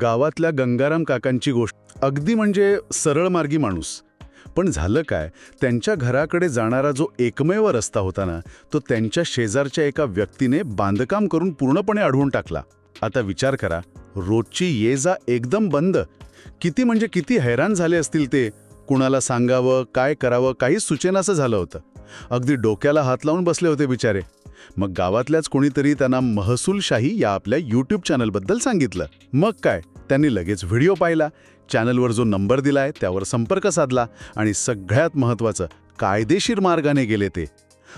गावातल्या गंगाराम काकांची गोष्ट. अगदी म्हणजे सरळ मार्गी माणूस. पण झालं काय? त्यांच्या घराकडे जाणारा जो एकमेव रस्ता होता ना तो त्यांच्या शेजारच्या एका व्यक्तीने बांधकाम करून पूर्णपणे अडवून टाकला. आता विचार करा रोजची ये जा एकदम बंद. किती म्हणजे किती हैराण झाले असतील ते? कुणाला सांगावं काय करावं काहीच सुचेनासं झालं होतं. अगदी डोक्याला हात लावून बसले होते बिचारे. मग गावातल्याच कोणीतरी त्यांना महसूलशाही या आपल्या यूट्यूब चॅनलबद्दल सांगितलं. मग काय? त्यांनी लगेच व्हिडिओ पाहिला चॅनलवर जो नंबर दिलाय त्यावर संपर्क साधला आणि सगळ्यात महत्त्वाचं कायदेशीर मार्गाने गेले ते.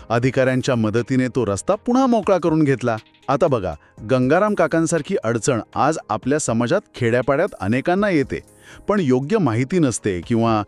अधिकाऱ्यांच्या मदतीने तो रस्ता पुन्हा मोकळा करून घेतला. आता बघा गंगाराम काकांसारखी अडचण आज आपल्या समाजात खेड्यापाड्यात अनेकांना येते. पण योग्य माहिती नसते किंवा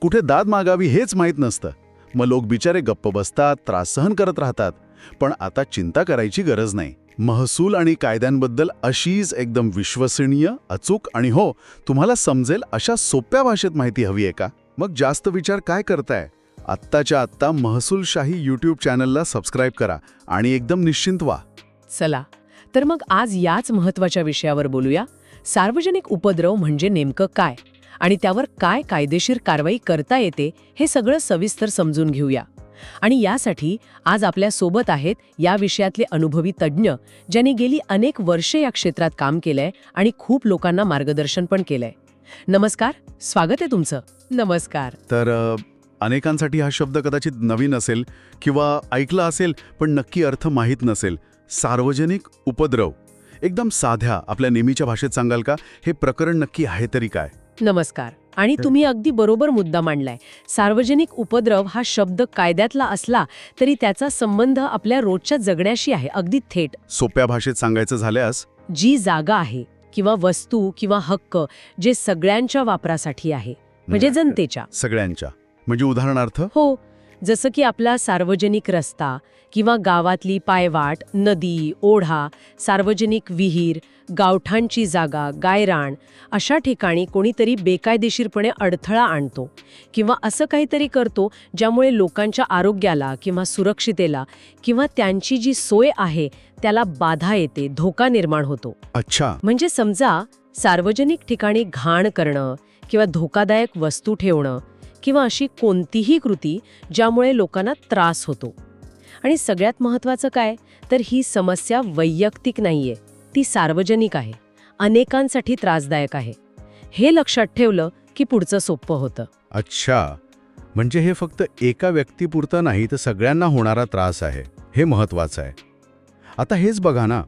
कुठे दाद मागावी हेच माहीत नसतं. मग लोक बिचारे गप्प बसतात त्रास सहन करत राहतात. पण आता चिंता करायची गरज नाही. महसूल आणि कायद्यांबद्दल अशीच एकदम विश्वसनीय अचूक आणि हो तुम्हाला समजेल अशा सोप्या भाषेत माहिती हवी आहे का? मग जास्त विचार काय करताय? आत्ताच्या आत्ता महसूलशाही यूट्यूब चॅनलला सबस्क्राईब करा आणि एकदम निश्चिंत व्हा. चला तर मग आज याच महत्त्वाच्या विषयावर बोलूया. सार्वजनिक उपद्रव म्हणजे नेमकं काय? आणि त्यावर काय कायदेशीर कारवाई करता येते हे सगळं सविस्तर समजून घेऊया. आणि यासाठी आज आपल्यासोबत आहेत या विषयातले अनुभवी तज्ज्ञ ज्यांनी गेली अनेक वर्षे या क्षेत्रात काम केलंय आणि खूप लोकांना मार्गदर्शन पण केलंय. नमस्कार स्वागत आहे तुमचं. नमस्कार. तर अनेकांसाठी हा शब्द कदाचित नवीन असेल किंवा ऐकला असेल पण नक्की अर्थ माहीत नसेल. सार्वजनिक उपद्रव. एकदम साध्या आपल्या नेहमीच्या भाषेत सांगाल का? हे प्रकरण नक्की आहे तरी काय? नमस्कार. आणि तुम्ही अगदी बरोबर मुद्दा मांडलाय. सार्वजनिक उपद्रव हा शब्द कायद्यातला असला तरी त्याचा संबंध आपल्या रोजच्या जगण्याशी आहे अगदी थेट. सोप्या भाषेत सांगायचं झाल्यास? जी जागा आहे किंवा वस्तू किंवा हक्क जे सगळ्यांच्या वापरासाठी आहे म्हणजे जनतेच्या. सगळ्यांच्या. म्हणजे उदाहरणार्थ? हो. जसं की आपला सार्वजनिक रस्ता किंवा गावातली पायवाट नदी ओढा सार्वजनिक विहीर गावठांची जागा गायराण अशा ठिकाणी कोणीतरी बेकायदेशीरपणे अडथळा आणतो किंवा असं काहीतरी करतो ज्यामुळे लोकांच्या आरोग्याला किंवा सुरक्षितेला किंवा त्यांची जी सोय आहे त्याला बाधा येते धोका निर्माण होतो. अच्छा. म्हणजे समजा सार्वजनिक ठिकाणी घाण करणं किंवा धोकादायक वस्तू ठेवणं किंवा अशी कोणतीही कृती ज्यामुळे लोकांना त्रास होतो. आणि सगळ्यात महत्त्वाचं काय? तर ही समस्या वैयक्तिक नाहीये. ती सार्वजनिक आहे. अनेकांसाठी त्रासदायक आहे. हे लक्षात ठेवलं की पुढचं सोपं होतं. अच्छा. म्हणजे हे फक्त एका व्यक्तीपुरतं नाही तर सगळ्यांना होणारा त्रास आहे. हे महत्त्वाचं आहे. आता हेच बघा ना.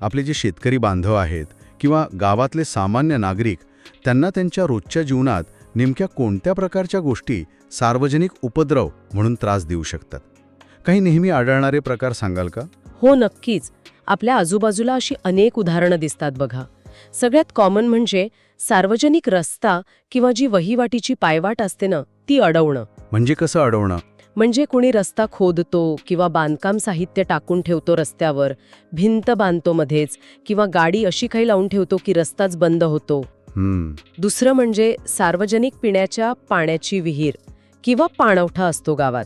आपले जे शेतकरी बांधव आहेत किंवा गावातले सामान्य नागरिक त्यांना त्यांच्या रोजच्या जीवनात नेमक्या कोणत्या प्रकारच्या गोष्टी सार्वजनिक उपद्रव म्हणून त्रास देऊ शकतात? काही नेहमी आढळणारे प्रकार सांगाल का? हो नक्कीच. आपल्या आजूबाजूला अशी अनेक उदाहरणं दिसतात बघा. सगळ्यात कॉमन म्हणजे सार्वजनिक रस्ता किंवा जी वहिवाटीची पायवाट असते ना ती अडवणं. म्हणजे कसं अडवणं? म्हणजे कुणी रस्ता खोदतो किंवा बांधकाम साहित्य टाकून ठेवतो रस्त्यावर भिंत बांधतो मध्येच किंवा गाडी अशी काही लावून ठेवतो की रस्ताच बंद होतो. दुसरं म्हणजे सार्वजनिक पिण्याच्या पाण्याची विहीर किंवा पाणवठा असतो गावात.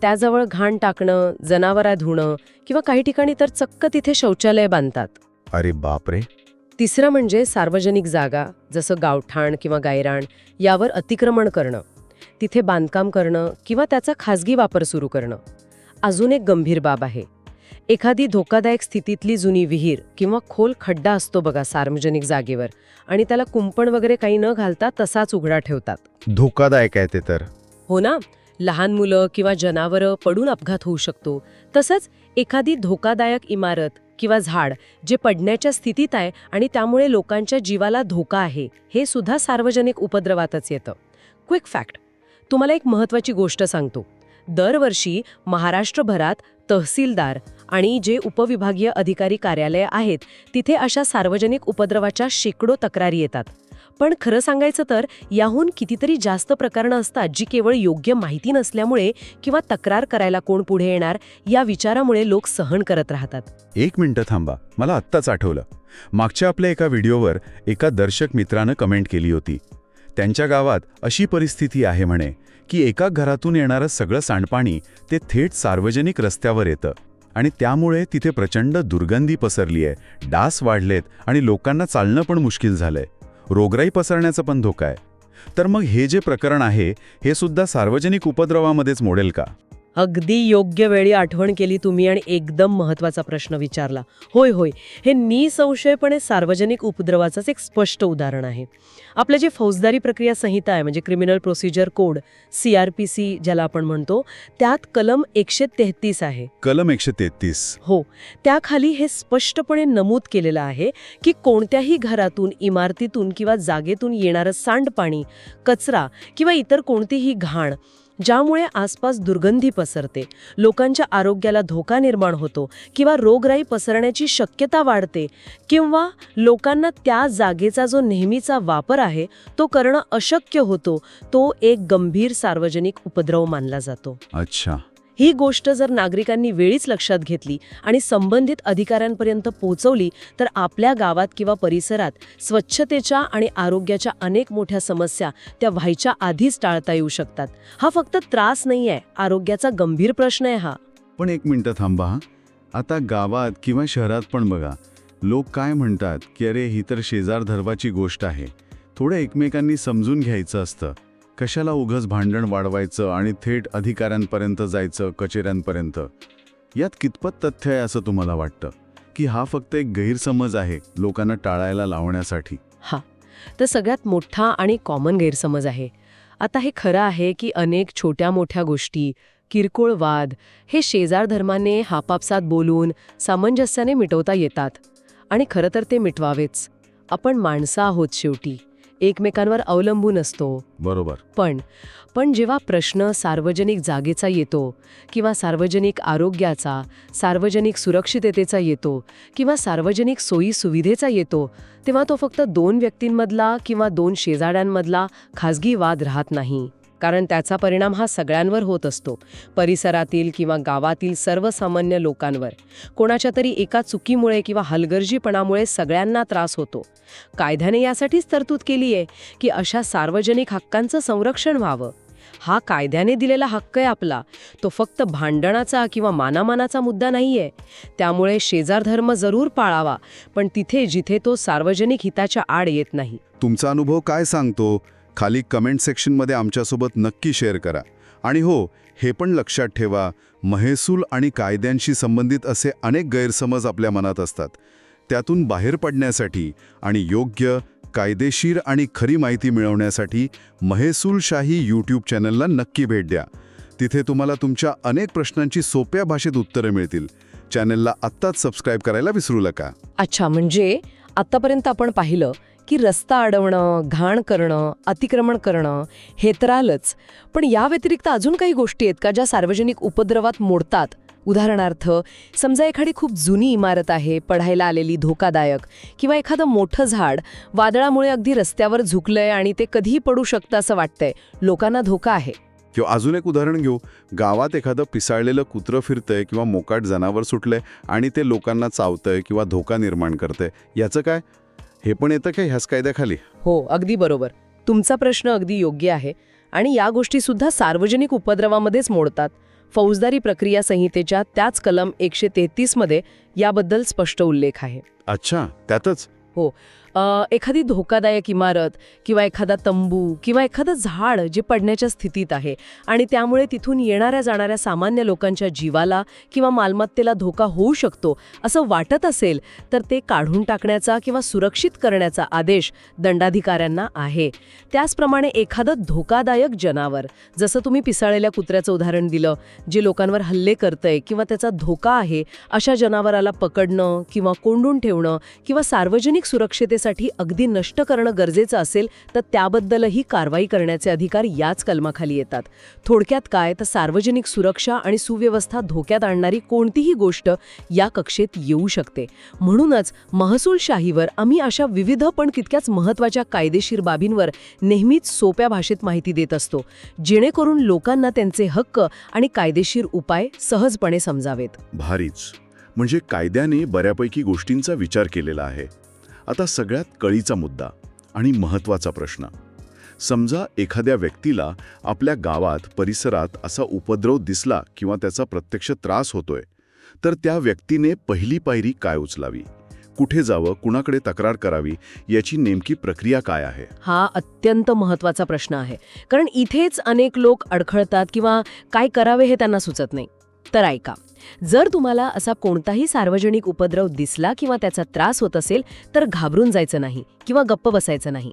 त्याजवळ घाण टाकणं जनावरा धुणं किंवा काही ठिकाणी तर चक्क तिथे शौचालय बांधतात. अरे बापरे. तिसरं म्हणजे सार्वजनिक जागा जसं गावठाण किंवा गायराण यावर अतिक्रमण करणं. तिथे बांधकाम करणं किंवा त्याचा खाजगी वापर सुरू करणं. अजून एक गंभीर बाब आहे. एखादी धोकादायक स्थितीतली जुनी विहीर किंवा खोल खड्डा असतो बघा सार्वजनिक जागेवर आणि त्याला कुंपण वगैरे काही न घालता तसाच उघडा ठेवतात. धोकादायक आहे ते तर. हो ना? लहान मुलं किंवा जनावरं पडून अपघात होऊ शकतो. तसंच एखादी धोकादायक इमारत किंवा झाड जे पडण्याच्या स्थितीत आहे आणि त्यामुळे लोकांच्या जीवाला धोका आहे हे सुद्धा सार्वजनिक उपद्रवातच येतं. Quick fact. तुम्हाला एक महत्त्वाची गोष्ट सांगतो. दरवर्षी महाराष्ट्रभरात तहसीलदार आणि जे उपविभागीय अधिकारी कार्यालय आहेत तिथे अशा सार्वजनिक उपद्रवाच्या शेकडो तक्रारी येतात. पण खरं सांगायचं तर याहून कितीतरी जास्त प्रकरणं असतात जी केवळ योग्य माहिती नसल्यामुळे किंवा तक्रार करायला कोण पुढे येणार या विचारामुळे लोक सहन करत राहतात. एक मिनिटं थांबा. मला आत्ताच आठवलं. मागच्या आपल्या एका व्हिडिओवर एका दर्शक मित्रानं कमेंट केली होती. त्यांच्या गावात अशी परिस्थिती आहे म्हणे की एका घरातून येणारं सगळं सांडपाणी ते थेट सार्वजनिक रस्त्यावर येतं. आणि त्यामुळे तिथे प्रचंड दुर्गंधी पसरली आहे डास वाढलेत आणि लोकांना चालणं पण मुश्किल झालंय. रोगराई पसरण्याचा पण धोका आहे. तर मग हे जे प्रकरण आहे हे सुद्धा सार्वजनिक उपद्रवामध्येच मोडेल का? अगदी योग्य वेळी आठवण केली तुम्ही आणि एकदम महत्त्वाचा प्रश्न विचारला. होय होय. हे निसंशयपणे सार्वजनिक उपद्रवाचंच एक स्पष्ट उदाहरण आहे. आपलं जे फौजदारी प्रक्रिया संहिता आहे म्हणजे criminal procedure code C R P C ज्याला आपण म्हणतो त्यात कलम एकशे तेहतीस आहे. कलम एकशे तेहतीस. हो. त्याखाली हे स्पष्टपणे नमूद केलेलं आहे की कोणत्याही घरातून इमारतीतून किंवा जागेतून येणारं सांडपाणी कचरा किंवा इतर कोणतीही घाण ज्यामुळे आसपास दुर्गंधी पसरते. लोकांच्या आरोग्याला धोका निर्माण होतो किंवा रोगराई पसरण्याची शक्यता वाढते किंवा लोकांना त्या जागेचा जो नेहमीचा वापर आहे तो करणं अशक्य होतो तो एक गंभीर सार्वजनिक उपद्रव मानला जातो. अच्छा. ही गोष्ट जर नागरिकांनी वेळीच लक्षात घेतली आणि संबंधित अधिकाऱ्यांपर्यंत पोहोचवली तर आपल्या गावात किंवा परिसरात स्वच्छतेच्या आणि आरोग्याच्या अनेक मोठ्या समस्या त्या व्हायच्या आधीच टाळता येऊ शकतात. हा फक्त त्रास नाही आहे आरोग्याचा गंभीर प्रश्न आहे हा. पण एक मिनटं थांबा आता गावात किंवा शहरात पण बघा लोक काय म्हणतात की अरे ही तर शेजार धर्वाची गोष्ट आहे. थोडं एकमेकांनी समजून घ्यायचं असतं. कशाला उघच भांडण वाढवायचं आणि थेट अधिकाऱ्यांपर्यंत जायचं कचेऱ्यांपर्यंत? यात कितपत तथ्य आहे असं तुम्हाला वाटतं? की हा फक्त एक गैरसमज आहे लोकांना टाळायला लावण्यासाठी? हा. तर सगळ्यात मोठा आणि कॉमन गैरसमज आहे. आता हे खरं आहे की अनेक छोट्या मोठ्या गोष्टी किरकोळ वाद हे शेजार धर्माने हापापसात बोलून सामंजस्याने मिटवता येतात. आणि खरं तर ते मिटवावेच. आपण माणसं आहोत शेवटी. एकमेकांवर अवलंबून असतो. बरोबर. पण पण जेव्हा प्रश्न सार्वजनिक जागेचा येतो किंवा सार्वजनिक आरोग्याचा सार्वजनिक सुरक्षिततेचा येतो किंवा सार्वजनिक सोयी सुविधेचा येतो तेव्हा तो फक्त दोन व्यक्तींमधला किंवा दोन शेजाड्यांमधला खाजगी वाद राहत नाही. कारण त्याचा परिणाम हा सगळ्यांवर होत असतो परिसरातील किंवा गावातील सर्वसामान्य लोकांवर. कोणाच्या तरी एका चुकीमुळे किंवा हलगर्जीपणामुळे सगळ्यांना त्रास होतो. कायद्याने यासाठीच तरतूद केली आहे की अशा सार्वजनिक हक्कांचं संरक्षण व्हावं. हा कायद्याने दिलेला हक्क आहे आपला. तो फक्त भांडणाचा किंवा मानामानाचा मुद्दा नाहीये. त्यामुळे शेजारधर्म जरूर पाळावा पण तिथे जिथे तो सार्वजनिक हिताच्या आड येत नाही. तुमचा अनुभव काय सांगतो? खाली कमेंट सेक्शनमध्ये आमच्यासोबत नक्की शेअर करा. आणि हो हे पण लक्षात ठेवा महसूल आणि कायद्यांशी संबंधित असे अनेक गैरसमज आपल्या मनात असतात. त्यातून बाहेर पडण्यासाठी आणि योग्य कायदेशीर आणि खरी माहिती मिळवण्यासाठी महसूलशाही यूट्यूब चॅनलला नक्की भेट द्या. तिथे तुम्हाला तुमच्या अनेक प्रश्नांची सोप्या भाषेत उत्तरं मिळतील. चॅनलला आत्ताच सबस्क्राईब करायला विसरू नका. अच्छा म्हणजे आतापर्यंत आपण पाहिलं की रस्ता अडवणं घाण करणं अतिक्रमण करणं हे तर आलंच. पण या व्यतिरिक्त अजून काही गोष्टी आहेत का ज्या सार्वजनिक उपद्रवात मोडतात? उदाहरणार्थ समजा एखादी खूप जुनी इमारत आहे पढायला आलेली धोकादायक किंवा एखादं मोठं झाड वादळामुळे अगदी रस्त्यावर झुकलंय आणि ते कधीही पडू शकतं असं वाटतंय. लोकांना धोका आहे. किंवा अजून एक उदाहरण घेऊ. गावात एखादं पिसाळलेलं कुत्रं फिरतंय किंवा मोकाट जनावर सुटलंय आणि ते लोकांना चावतंय किंवा धोका निर्माण करतंय. याचं काय? हे पण येतं का ह्याच कायद्याखाली? हो अगदी बरोबर. तुमचा प्रश्न अगदी योग्य आहे आणि या गोष्टी सुद्धा सार्वजनिक उपद्रवामध्येच मोडतात. फौजदारी प्रक्रिया संहितेच्या त्याच कलम एकशे तेहतीसमध्ये याबद्दल स्पष्ट उल्लेख आहे. अच्छा त्यातच? अ, एखादी धोकादायक इमारत किंवा एखादा तंबू किंवा एखादं झाड जे पडण्याच्या स्थितीत आहे आणि त्यामुळे तिथून येणाऱ्या जाणाऱ्या सामान्य लोकांच्या जीवाला किंवा मालमत्तेला धोका होऊ शकतो असं वाटत असेल तर ते काढून टाकण्याचा किंवा सुरक्षित करण्याचा आदेश दंडाधिकाऱ्यांना आहे. त्याचप्रमाणे एखादं धोकादायक जनावर जसं तुम्ही पिसाळलेल्या कुत्र्याचं उदाहरण दिलं जे लोकांवर हल्ले करतंय किंवा त्याचा धोका आहे अशा जनावराला पकडणं किंवा कोंडून ठेवणं किंवा सार्वजनिक सुरक्षितेसाठी अगदी नष्ट करणं गरजेचं असेल तर त्याबद्दलही कारवाई करण्याचे अधिकार याच कलमाखाली येतात. थोडक्यात काय? तर सार्वजनिक सुरक्षा आणि सुव्यवस्था धोक्यात आणणारी कोणतीही गोष्ट या कक्षेत येऊ शकते. म्हणूनच महसूलशाहीवर आम्ही अशा विविध पण तितक्याच महत्त्वाच्या कायदेशीर बाबींवर नेहमीच सोप्या भाषेत माहिती देत असतो जेणेकरून लोकांना त्यांचे हक्क आणि कायदेशीर उपाय सहजपणे समजावेत. भारीच. म्हणजे कायद्याने बऱ्यापैकी गोष्टींचा विचार केलेला आहे. आता सगळ्यात कळीचा मुद्दा आणि महत्त्वाचा प्रश्न. समजा एखाद्या व्यक्तीला आपल्या गावात परिसरात असा उपद्रव दिसला किंवा त्याचा प्रत्यक्ष त्रास होतोय तर त्या व्यक्तीने पहिली पायरी काय उचलावी? कुठे जावं? कुणाकडे तक्रार करावी? याची नेमकी प्रक्रिया काय आहे? हा अत्यंत महत्त्वाचा प्रश्न आहे. कारण इथेच अनेक लोक अडखळतात किंवा काय करावे हे त्यांना सुचत नाही. तर ऐका. जर तुम्हाला असा कोणताही सार्वजनिक उपद्रव दिसला किंवा त्याचा त्रास होत असेल तर घाबरून जायचं नाही किंवा गप्प बसायचं नाही.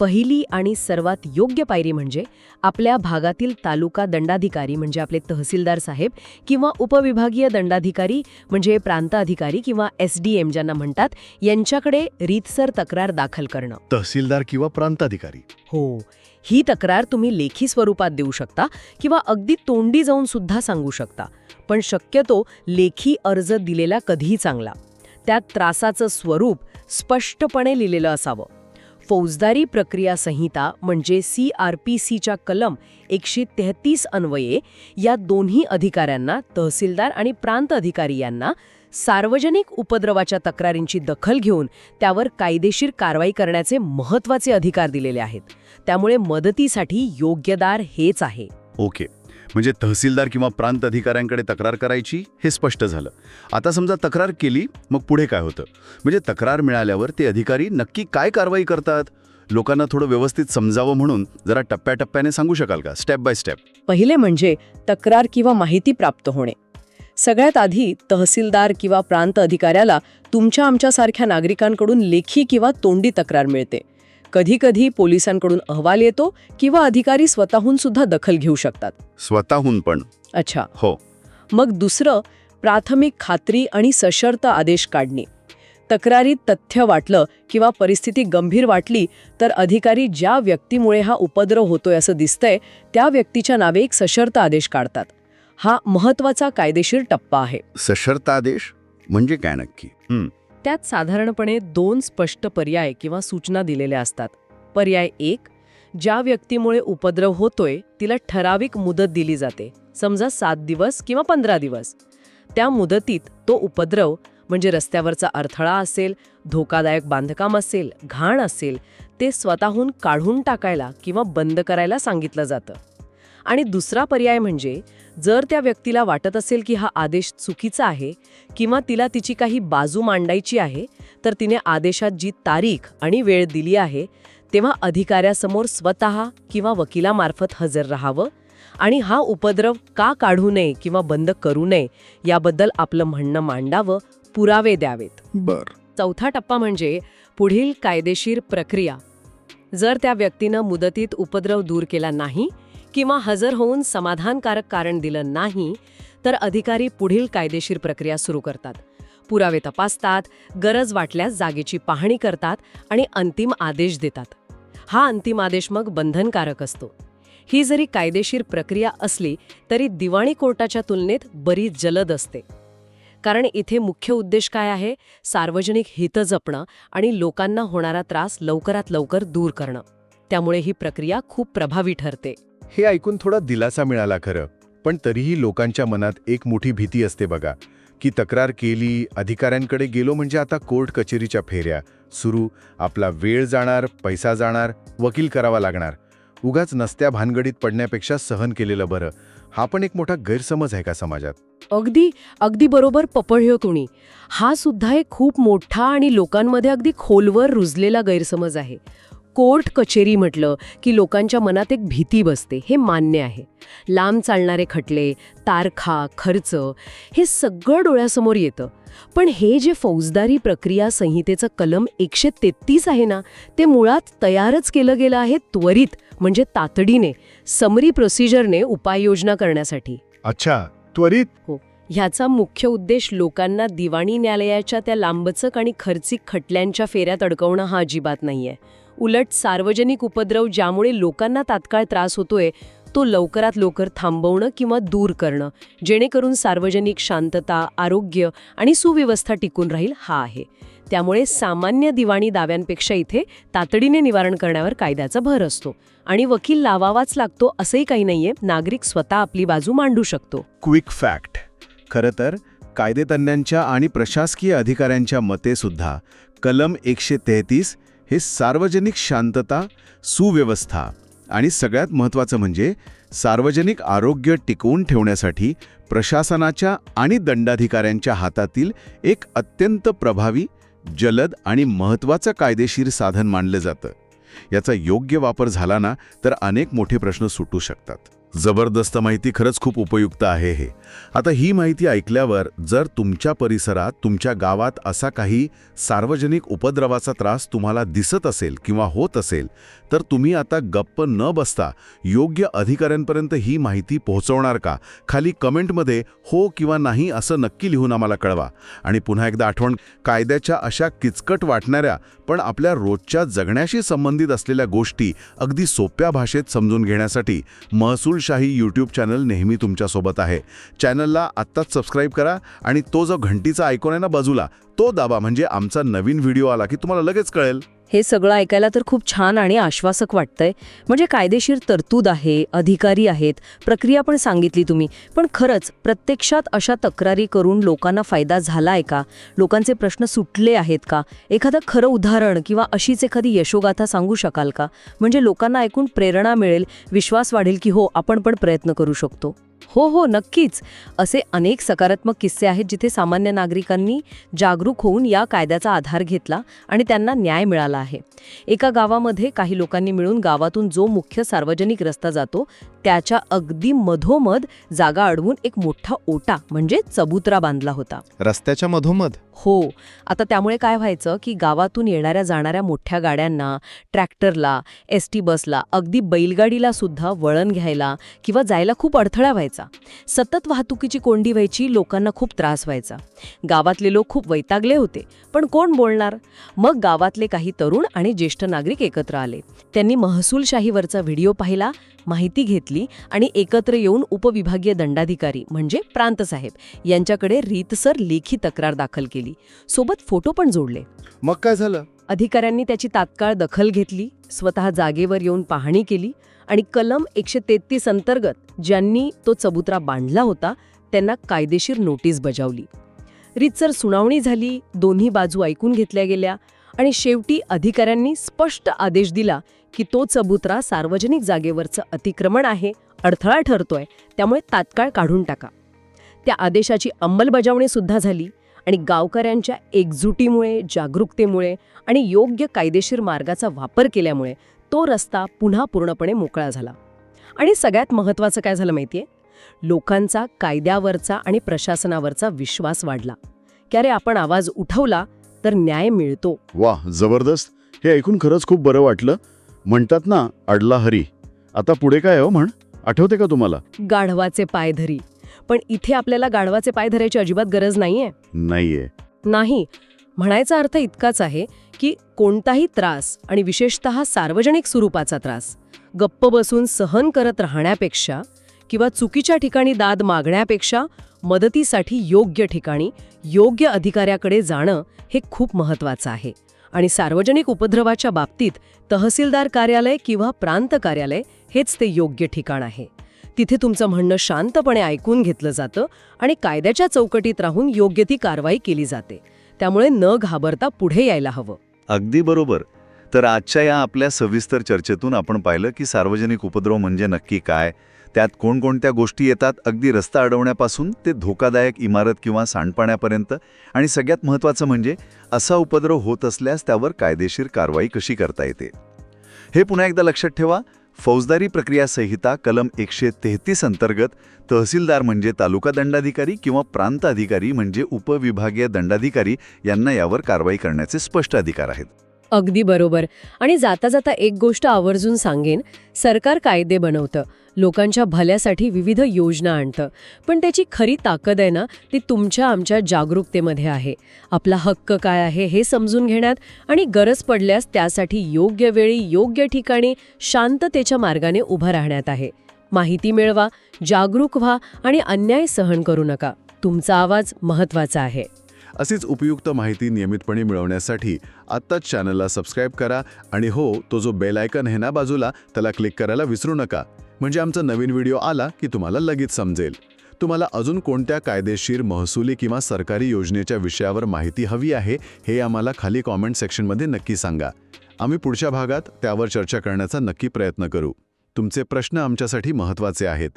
पहिली आणि सर्वात योग्य पायरी म्हणजे आपल्या भागातील तालुका दंडाधिकारी म्हणजे आपले तहसीलदार साहेब किंवा उपविभागीय दंडाधिकारी म्हणजे प्रांत अधिकारी किंवा एस डी एम ज्यांना म्हणतात यांच्याकडे रीतसर तक्रार दाखल करणं. तहसीलदार किंवा प्रांताधिकारी? हो. ही तक्रार तुम्ही लेखी स्वरूपात देऊ शकता किंवा अगदी तोंडी जाऊन सुद्धा सांगू शकता. पण शक्यतो लेखी अर्ज दिलेला कधीही चांगला. त्यात त्रासाचं स्वरूप स्पष्टपणे लिहिलेलं असावं. फौजदारी प्रक्रिया संहिता म्हणजे सी आर पी सीच्या कलम एकशे तेहतीस अन्वये या दोन्ही अधिकाऱ्यांना तहसीलदार आणि प्रांत अधिकारी यांना सार्वजनिक उपद्रवाच्या तक्रारींची दखल घेऊन त्यावर कायदेशीर कारवाई करण्याचे महत्त्वाचे अधिकार दिलेले आहेत. त्यामुळे मदतीसाठी योग्यदार हेच आहे. ओके. म्हणजे तहसीलदार किंवा प्रांत अधिकाऱ्यांकडे तक्रार करायची हे स्पष्ट झालं. आता समजा तक्रार केली मग पुढे काय होतं? म्हणजे तक्रार मिळाल्यावर ते अधिकारी नक्की काय कारवाई करतात? लोकांना थोडं व्यवस्थित समजावं म्हणून जरा टप्प्याटप्प्याने सांगू शकाल का? Step by step. पहिले म्हणजे तक्रार किंवा माहिती प्राप्त होणे. सगळ्यात आधी तहसीलदार किंवा प्रांत अधिकाऱ्याला तुमच्या आमच्यासारख्या नागरिकांकडून लेखी किंवा तोंडी तक्रार मिळते. कधीकधी पोलिसांकडून अहवाल येतो किंवा अधिकारी स्वतःहून सुद्धा दखल घेऊ शकतात. स्वतःहून पण. अच्छा. हो. मग दुसरं प्राथमिक खात्री आणि सशर्त आदेश काढणे. तक्रारीत तथ्य वाटलं किंवा परिस्थिती गंभीर वाटली तर अधिकारी ज्या व्यक्तीमुळे हा उपद्रव होतोय असं दिसतंय त्या व्यक्तीच्या नावे एक सशर्त आदेश काढतात. हा महत्त्वाचा कायदेशीर टप्पा आहे. सशर्त आदेश? म्हणजे काय नक्की? त्यात साधारणपणे दोन स्पष्ट पर्याय किंवा सूचना दिलेल्या असतात. पर्याय एक ज्या व्यक्तीमुळे उपद्रव होतोय तिला ठराविक मुदत दिली जाते. समजा सात दिवस किंवा पंधरा दिवस. त्या मुदतीत तो उपद्रव म्हणजे रस्त्यावरचा अडथळा असेल धोकादायक बांधकाम असेल घाण असेल ते स्वतःहून काढून टाकायला किंवा बंद करायला सांगितलं जातं. आणि दुसरा पर्याय म्हणजे जर त्या व्यक्तीला वाटत असेल की हा आदेश चुकीचा आहे किंवा तिला तिची काही बाजू मांडायची आहे तर तिने आदेशात जी तारीख आणि वेळ दिली आहे तेव्हा अधिकाऱ्यासमोर स्वतः किंवा वकिलामार्फत हजर राहावं आणि हा उपद्रव का काढू नये किंवा बंद करू नये याबद्दल आपलं म्हणणं मांडावं पुरावे द्यावेत. बर. चौथा टप्पा म्हणजे पुढील कायदेशीर प्रक्रिया. जर त्या व्यक्तीनं मुदतीत उपद्रव दूर केला नाही किंवा हजर होऊन समाधानकारक कारण दिलं नाही तर अधिकारी पुढील कायदेशीर प्रक्रिया सुरू करतात. पुरावे तपासतात गरज वाटल्यास जागेची पाहणी करतात आणि अंतिम आदेश देतात. हा अंतिम आदेश मग बंधनकारक असतो. ही जरी कायदेशीर प्रक्रिया असली तरी दिवाणी कोर्टाच्या तुलनेत बरीच जलद असते. कारण इथे मुख्य उद्देश काय आहे? सार्वजनिक हित जपणं आणि लोकांना होणारा त्रास लवकरात लवकर दूर करणं. त्यामुळे ही प्रक्रिया खूप प्रभावी ठरते. हे ऐकून थोडा दिलासा मिळाला खरं. पण तरीही लोकांच्या मनात एक मोठी भीती असते बघा की तक्रार केली अधिकाऱ्यांकडे गेलो म्हणजे आता कोर्ट कचेरीच्या फेऱ्या. सुरू आपला वेळ जाणार पैसा जाणार वकील करावा लागणार. उगाच नसत्या भानगडीत पडण्यापेक्षा सहन केलेलं बरं. हा पण एक मोठा गैरसमज आहे का समाजात? अगदी अगदी बरोबर पपळ्यो तुम्ही. हा सुद्धा एक खूप मोठा आणि लोकांमध्ये अगदी खोलवर रुजलेला गैरसमज आहे. कोर्ट कचेरी म्हटलं की लोकांच्या मनात एक भीती बसते हे मान्य आहे. लांब चालणारे खटले तारखा खर्च हे सगळं डोळ्यासमोर येतं. पण हे जे फौजदारी प्रक्रिया संहितेचं कलम एकशे तेहतीस आहे ना ते मुळात तयारच केलं गेलं आहे त्वरित म्हणजे तातडीने समरी प्रोसिजरने उपाययोजना करण्यासाठी. अच्छा त्वरित? ह्याचा मुख्य उद्देश लोकांना दिवाणी न्यायालयाच्या त्या लांबचक आणि खर्चिक खटल्यांच्या फेऱ्यात अडकवणं हा अजिबात नाहीये. उलट सार्वजनिक उपद्रव ज्यामुळे लोकांना तात्काळ त्रास होतोय तो लवकरात लवकर थांबवणं किंवा दूर करणं जेणेकरून सार्वजनिक शांतता आरोग्य आणि सुव्यवस्था टिकून राहील हा आहे. त्यामुळे सामान्य दिवाणी दाव्यांपेक्षा इथे तातडीने निवारण करण्यावर कायद्याचा भर असतो आणि वकील लावावाच लागतो असंही काही नाहीये नागरिक स्वतः आपली बाजू मांडू शकतो. Quick fact. खरं तर कायदेतज्ञांच्या आणि प्रशासकीय अधिकाऱ्यांच्या मते सुद्धा कलम एकशे तेहतीस हे सार्वजनिक शांतता सुव्यवस्था आणि सगळ्यात महत्त्वाचं म्हणजे सार्वजनिक आरोग्य टिकवून ठेवण्यासाठी प्रशासनाच्या आणि दंडाधिकाऱ्यांच्या हातातील एक अत्यंत प्रभावी जलद आणि महत्त्वाचं कायदेशीर साधन मानलं जातं. याचा योग्य वापर झाला ना तर अनेक मोठे प्रश्न सुटू शकतात. जबरदस्त माहिती खरंच खूप उपयुक्त आहे हे. आता ही माहिती ऐकल्यावर जर तुमच्या परिसरात तुमच्या गावात असा काही सार्वजनिक उपद्रवाचा त्रास तुम्हाला दिसत असेल किंवा होत असेल तर तुम्ही आता गप्प न बसता योग्य अधिकाऱ्यांपर्यंत ही माहिती पोहोचवणार का? खाली कमेंटमध्ये हो किंवा नाही असं नक्की लिहून आम्हाला कळवा. आणि पुन्हा एकदा आठवण कायद्याच्या अशा किचकट वाटणाऱ्या पण आपल्या रोजच्या जगण्याशी संबंधित असलेल्या गोष्टी अगदी सोप्या भाषेत समजून घेण्यासाठी महसूल शाही यूट्यूब चॅनल नेहमी तुमच्यासोबत आहे. चॅनलला आत्ताच सबस्क्राईब करा आणि तो जो घंटीचा आयकॉन आहे ना बाजूला तो दाबा. म्हणजे आमचा नवीन व्हिडिओ आला की तुम्हाला लगेच कळेल. हे सगळं ऐकायला तर खूप छान आणि आश्वासक वाटतंय. म्हणजे कायदेशीर तरतूद आहे अधिकारी आहेत प्रक्रिया पण सांगितली तुम्ही. पण खरंच प्रत्यक्षात अशा तक्रारी करून लोकांना फायदा झाला आहे का? लोकांचे प्रश्न सुटले आहेत का? एखादं खरं उदाहरण किंवा अशीच एखादी यशोगाथा सांगू शकाल का? म्हणजे लोकांना ऐकून प्रेरणा मिळेल विश्वास वाढेल की हो आपण पण प्रयत्न करू शकतो. हो हो नक्कीच. असे अनेक सकारात्मक किस्से आहेत जिथे सामान्य नागरिकांनी जागरूक होऊन या कायद्याचा आधार घेतला आणि त्यांना न्याय मिळाला आहे. एका गावामध्ये काही लोकांनी मिळून गावातून जो मुख्य सार्वजनिक रस्ता जातो त्याच्या अगदी मधोमध जागा अडवून एक मोठा ओटा म्हणजे चबुतरा बांधला होता. रस्त्याच्या मधोमध? हो. आता त्यामुळे काय व्हायचं की गावातून येणाऱ्या जाणाऱ्या मोठ्या गाड्यांना ट्रॅक्टरला एस टी बसला अगदी बैलगाडीला सुद्धा वळण घ्यायला किंवा जायला खूप अडथळा व्हायचा. सतत वाहतुकीची कोंडी व्हायची लोकांना खूप त्रास व्हायचा. गावातले लोक खूप वैतागले होते. पण कोण बोलणार? मग गावातले काही तरुण आणि ज्येष्ठ नागरिक एकत्र आले. त्यांनी महसूलशाहीवरचा व्हिडिओ पाहिला माहिती घेतली आणि एकत्र येऊन उपविभागीय दंडाधिकारी म्हणजे प्रांतसाहेब यांच्याकडे रीतसर लेखी तक्रार दाखल केली. सोबत फोटो पण जोडले. मग काय झालं? अधिकाऱ्यांनी त्याची तात्काळ दखल घेतली स्वतः जागेवर येऊन पाहणी केली आणि कलम एकशे तेहतीस अंतर्गत ज्यांनी तो चबुत्रा बांधला होता त्यांना कायदेशीर नोटीस बजावली. रीतसर सुनावणी झाली दोन्ही बाजू ऐकून घेतल्या गेल्या आणि शेवटी अधिकाऱ्यांनी स्पष्ट आदेश दिला की तो चबुत्रा सार्वजनिक जागेवरचं अतिक्रमण आहे अडथळा ठरतोय त्यामुळे तात्काळ काढून टाका. त्या आदेशाची अंमलबजावणी सुद्धा झाली. आणि गावकऱ्यांच्या एकजुटीमुळे जागरूकतेमुळे आणि योग्य कायदेशीर मार्गाचा वापर केल्यामुळे तो रस्ता पुन्हा पूर्णपणे मोकळा झाला. आणि सगळ्यात महत्त्वाचं काय झालं माहितीये? लोकांचा कायद्यावरचा आणि प्रशासनावरचा विश्वास वाढला. की अरे आपण आवाज उठवला तर न्याय मिळतो. वा जबरदस्त. हे ऐकून खरंच खूप बरं वाटलं. म्हणतात ना अडला हरी. आता पुढे काय हो म्हण? आठवते का तुम्हाला? गाढवाचे पायधरी पण इथे आपल्याला गाढवाचे पाय धरायची अजिबात गरज नाहीये. नाहीये. नाही. म्हणायचा अर्थ इतकाच आहे की कोणताही त्रास आणि विशेषतः सार्वजनिक स्वरूपाचा त्रास गप्प बसून सहन करत राहण्यापेक्षा किंवा चुकीच्या ठिकाणी दाद मागण्यापेक्षा मदतीसाठी योग्य ठिकाणी योग्य अधिकाऱ्याकडे जाणं हे खूप महत्वाचं आहे. आणि सार्वजनिक उपद्रवाच्या बाबतीत तहसीलदार कार्यालय किंवा प्रांत कार्यालय हेच ते योग्य ठिकाण आहे. तिथे तुमचं म्हणणं शांतपणे ऐकून घेतलं जातं आणि कायद्याच्या चौकटीत राहून योग्य ती कारवाई केली जाते. त्यामुळे न घाबरता पुढे यायला हवं. अगदी बरोबर. तर आजच्या या आपल्या सविस्तर चर्चेतून आपण पाहिलं की सार्वजनिक उपद्रव म्हणजे नक्की काय? त्यात कोणकोणत्या गोष्टी येतात? अगदी रस्ता अडवण्यापासून ते धोकादायक इमारत किंवा सांडपाण्यापर्यंत आणि सगळ्यात महत्त्वाचं म्हणजे असा उपद्रव होत असल्यास त्यावर कायदेशीर कारवाई कशी करता येते? हे पुन्हा एकदा लक्षात ठेवा. फौजदारी प्रक्रिया संहिता कलम एकशे तेहतीस अंतर्गत तहसीलदार म्हणजे तालुका दंडाधिकारी किंवा प्रांत अधिकारी म्हणजे उपविभागीय दंडाधिकारी यांना यावर कारवाई करण्याचे स्पष्ट अधिकार आहेत. अगदी बरोबर. आणि जाता जाता एक गोष्ट आवर्जून सांगेन सरकार कायदे बनवतं. लोकांच्या भल्यासाठी विविध योजना आणतं. पण त्याची खरी ताकद आहे ना ती तुमच्या आमच्या जागरूकतेमध्ये आहे. आपला हक्क काय आहे हे समजून घेण्यात आणि गरज पडल्यास त्यासाठी योग्य वेळी योग्य ठिकाणी शांततेच्या मार्गाने उभं राहण्यात आहे. माहिती मिळवा जागरूक व्हा आणि अन्याय सहन करू नका. तुमचा आवाज महत्त्वाचा आहे. अशीच उपयुक्त माहिती नियमितपणे मिळवण्यासाठी आत्ताच चॅनलला सबस्क्राईब करा आणि हो तो जो बेल आयकन आहे ना बाजूला त्याला क्लिक करायला विसरू नका. म्हणजे आमचा नवीन व्हिडिओ आला की तुम्हाला लगेच समजेल. तुम्हाला अजून कोणत्या कायदेशीर महसुली किंवा सरकारी योजनेच्या विषयावर माहिती हवी आहे हे आम्हाला खाली कॉमेंट सेक्शनमध्ये नक्की सांगा. आम्ही पुढच्या भागात त्यावर चर्चा करण्याचा नक्की प्रयत्न करू. तुमचे प्रश्न आमच्यासाठी महत्त्वाचे आहेत.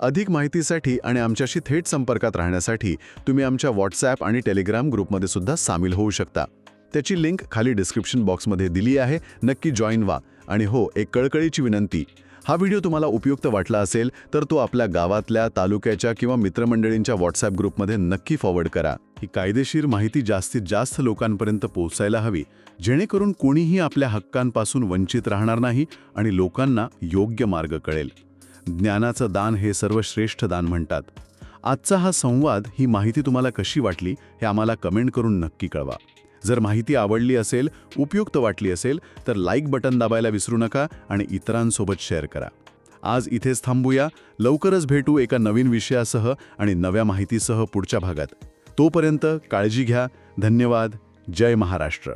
अधिक माहितीसाठी आणि आमच्याशी थेट संपर्कात राहण्यासाठी तुम्ही आमच्या व्हॉट्सॲप आणि टेलिग्राम ग्रुपमध्ये सुद्धा सामील होऊ शकता. त्याची लिंक खाली डिस्क्रिप्शन बॉक्समध्ये दिली आहे. नक्की जॉईन व्हा. आणि हो एक कळकळीची विनंती. हा व्हिडिओ तुम्हाला उपयुक्त वाटला असेल तर तो आपल्या गावातल्या तालुक्याच्या किंवा मित्रमंडळींच्या व्हॉट्सॲप ग्रुपमध्ये नक्की फॉरवर्ड करा. ही कायदेशीर माहिती जास्तीत जास्त लोकांपर्यंत पोहोचायला हवी जेणेकरून कोणीही आपल्या हक्कांपासून वंचित राहणार नाही आणि लोकांना योग्य मार्ग कळेल. ज्ञानाचं दान हे सर्वश्रेष्ठ दान म्हणतात. आजचा हा संवाद ही माहिती तुम्हाला कशी वाटली हे आम्हाला कमेंट करून नक्की कळवा. जर माहिती आवडली असेल उपयुक्त वाटली असेल तर लाईक बटन दाबायला विसरू नका आणि इतरांसोबत शेअर करा. आज इथेच थांबूया. लवकरच भेटू एका नवीन विषयासह आणि नव्या माहितीसह पुढच्या भागात. तोपर्यंत काळजी घ्या. धन्यवाद. जय महाराष्ट्र.